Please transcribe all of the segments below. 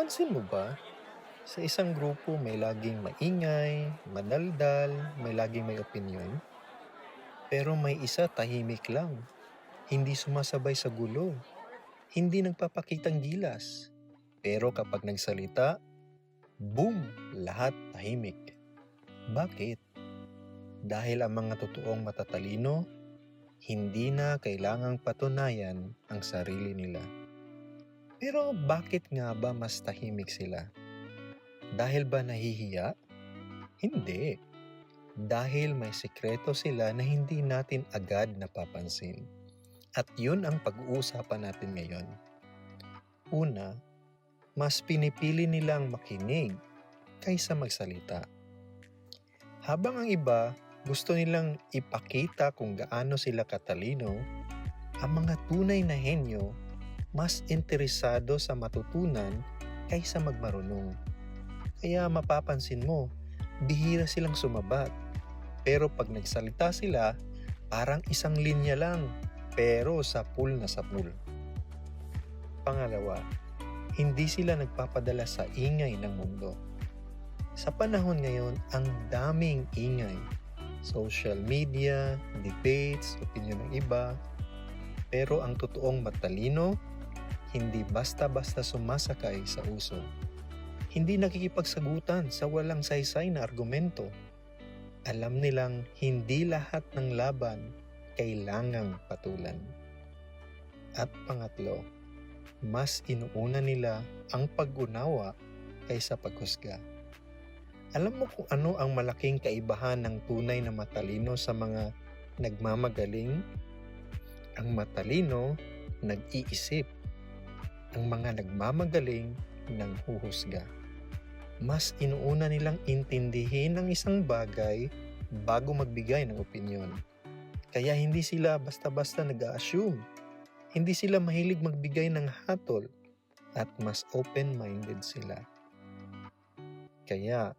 Napansin mo ba? Sa isang grupo may laging maingay, madaldal, may laging may opinion. Pero may isa tahimik lang. Hindi sumasabay sa gulo. Hindi nagpapakitang gilas. Pero kapag nagsalita, boom! Lahat tahimik. Bakit? Dahil ang mga totoong matatalino, hindi na kailangang patunayan ang sarili nila. Pero bakit nga ba mas tahimik sila? Dahil ba nahihiya? Hindi. Dahil may sikreto sila na hindi natin agad napapansin. At yun ang pag-uusapan natin ngayon. Una, mas pinipili nilang makinig kaysa magsalita. Habang ang iba gusto nilang ipakita kung gaano sila katalino, ang mga tunay na henyo mas interesado sa matutunan kaysa magmarunong. Kaya mapapansin mo, bihira silang sumabat. Pero pag nagsalita sila, parang isang linya lang, pero sa pool na sa pool. Pangalawa, hindi sila nagpapadala sa ingay ng mundo. Sa panahon ngayon, ang daming ingay. Social media, debates, opinion ng iba. Pero ang totoong matalino, hindi basta-basta sumasakay sa uso. Hindi nakikipagsagutan sa walang saysay na argumento. Alam nilang hindi lahat ng laban kailangang patulan. At pangatlo, mas inuuna nila ang pag-unawa kaysa paghusga. Alam mo kung ano ang malaking kaibahan ng tunay na matalino sa mga nagmamagaling? Ang matalino, nag-iisip. Ang mga nagmamagaling, nang huhusga. Mas inuuna nilang intindihin ang isang bagay bago magbigay ng opinyon. Kaya hindi sila basta-basta nag-assume. Hindi sila mahilig magbigay ng hatol at mas open-minded sila. Kaya,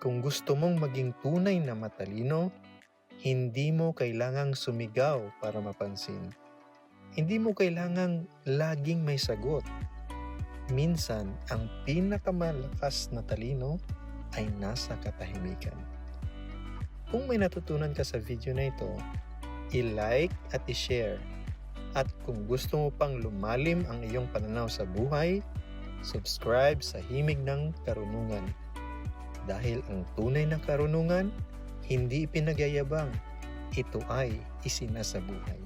kung gusto mong maging tunay na matalino, hindi mo kailangang sumigaw para mapansin. Hindi mo kailangang laging may sagot. Minsan, ang pinakamalakas na talino ay nasa katahimikan. Kung may natutunan ka sa video na ito, i-like at i-share. At kung gusto mo pang lumalim ang iyong pananaw sa buhay, subscribe sa Himig ng Karunungan. Dahil ang tunay na karunungan, hindi ipinagyayabang. Ito ay isinasabuhay.